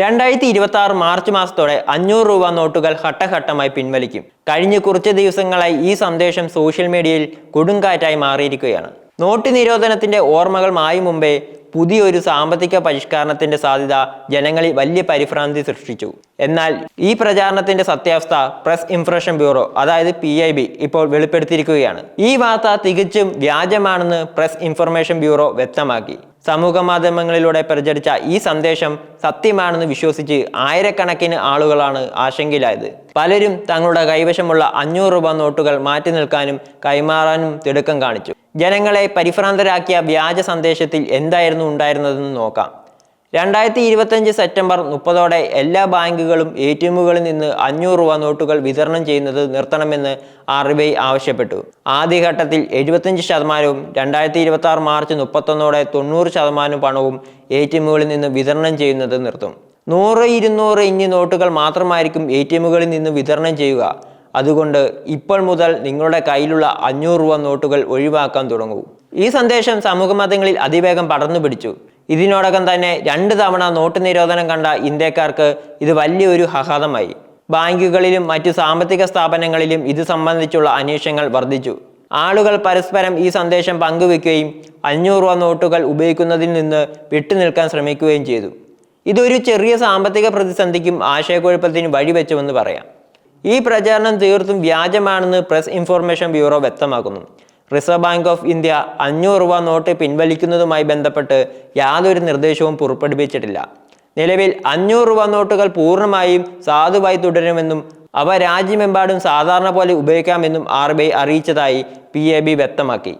രണ്ടായിരത്തി ഇരുപത്തി ആറ് മാർച്ച് മാസത്തോടെ അഞ്ഞൂറ് രൂപ നോട്ടുകൾ ഘട്ടഘട്ടമായി പിൻവലിക്കും. കഴിഞ്ഞ കുറച്ച് ദിവസങ്ങളായി ഈ സന്ദേശം സോഷ്യൽ മീഡിയയിൽ കൊടുങ്കാറ്റായി മാറിയിരിക്കുകയാണ്. നോട്ട് നിരോധനത്തിന്റെ ഓർമ്മകൾ മായും മുമ്പേ പുതിയൊരു സാമ്പത്തിക പരിഷ്കരണത്തിന്റെ സാധ്യത ജനങ്ങളിൽ വലിയ പരിഭ്രാന്തി സൃഷ്ടിച്ചു. എന്നാൽ ഈ പ്രചാരണത്തിന്റെ സത്യാവസ്ഥ പ്രസ് ഇൻഫർമേഷൻ ബ്യൂറോ അതായത് പി ഐ ബി ഇപ്പോൾ വെളിപ്പെടുത്തിയിരിക്കുകയാണ്. ഈ വാർത്ത തികച്ചും വ്യാജമാണെന്ന് പ്രസ് ഇൻഫർമേഷൻ ബ്യൂറോ വ്യക്തമാക്കി. സമൂഹ മാധ്യമങ്ങളിലൂടെ പ്രചരിച്ച ഈ സന്ദേശം സത്യമാണെന്ന് വിശ്വസിച്ച് ആയിരക്കണക്കിന് ആളുകളാണ് ആശങ്കയിലായത്. പലരും തങ്ങളുടെ കൈവശമുള്ള അഞ്ഞൂറ് രൂപ നോട്ടുകൾ മാറ്റി നിൽക്കാനും കൈമാറാനും തിടുക്കം കാണിച്ചു. ജനങ്ങളെ പരിഭ്രാന്തരാക്കിയ വ്യാജ സന്ദേശത്തിൽ എന്തായിരുന്നു ഉണ്ടായിരുന്നതെന്ന് നോക്കാം. രണ്ടായിരത്തി ഇരുപത്തഞ്ച് സെപ്റ്റംബർ മുപ്പതോടെ എല്ലാ ബാങ്കുകളും എ ടി എമ്മുകളിൽ നിന്ന് അഞ്ഞൂറ് രൂപ നോട്ടുകൾ വിതരണം ചെയ്യുന്നത് നിർത്തണമെന്ന് ആർ ബി ഐ ആവശ്യപ്പെട്ടു. ആദ്യഘട്ടത്തിൽ എഴുപത്തഞ്ച് ശതമാനവും രണ്ടായിരത്തി ഇരുപത്തി ആറ് മാർച്ച് മുപ്പത്തൊന്നോടെ തൊണ്ണൂറ് ശതമാനം പണവും എ ടി എമ്മുകളിൽ നിന്ന് വിതരണം ചെയ്യുന്നത് നിർത്തും. നൂറ് ഇരുന്നൂറ് ഇഞ്ഞ് നോട്ടുകൾ മാത്രമായിരിക്കും എ ടി എമ്മുകളിൽ നിന്ന് വിതരണം ചെയ്യുക. അതുകൊണ്ട് ഇപ്പോൾ മുതൽ നിങ്ങളുടെ കയ്യിലുള്ള അഞ്ഞൂറ് രൂപ നോട്ടുകൾ ഒഴിവാക്കാൻ തുടങ്ങൂ. ഈ സന്ദേശം സമൂഹമാധ്യമങ്ങളിൽ അതിവേഗം പടർന്നു പിടിച്ചു. ഇതിനോടകം തന്നെ രണ്ട് തവണ നോട്ട് നിരോധനം കണ്ട ഇന്ത്യക്കാർക്ക് ഇത് വലിയൊരു ആഘാതമായി. ബാങ്കുകളിലും മറ്റു സാമ്പത്തിക സ്ഥാപനങ്ങളിലും ഇത് സംബന്ധിച്ചുള്ള അന്വേഷണങ്ങൾ വർദ്ധിച്ചു. ആളുകൾ പരസ്പരം ഈ സന്ദേശം പങ്കുവെക്കുകയും അഞ്ഞൂറ് രൂപ നോട്ടുകൾ ഉപയോഗിക്കുന്നതിൽ നിന്ന് വിട്ടുനിൽക്കാൻ ശ്രമിക്കുകയും ചെയ്തു. ഇതൊരു ചെറിയ സാമ്പത്തിക പ്രതിസന്ധിക്കും ആശയക്കുഴപ്പത്തിനും വഴിവെച്ചുവെന്ന് പറയാം. ഈ പ്രചാരണം തീർത്തും വ്യാജമാണെന്ന് പ്രസ് ഇൻഫർമേഷൻ ബ്യൂറോ വ്യക്തമാക്കുന്നു. റിസർവ് ബാങ്ക് ഓഫ് ഇന്ത്യ അഞ്ഞൂറ് രൂപ നോട്ട് പിൻവലിക്കുന്നതുമായി ബന്ധപ്പെട്ട് യാതൊരു നിർദ്ദേശവും പുറപ്പെടുവിച്ചിട്ടില്ല. നിലവിൽ അഞ്ഞൂറ് രൂപ നോട്ടുകൾ പൂർണമായും സാധുവായി തുടരുമെന്നും അവ രാജ്യമെമ്പാടും സാധാരണ പോലെ ഉപയോഗിക്കാമെന്നും ആർ ബി ഐ അറിയിച്ചതായി പി എ ബി വ്യക്തമാക്കി.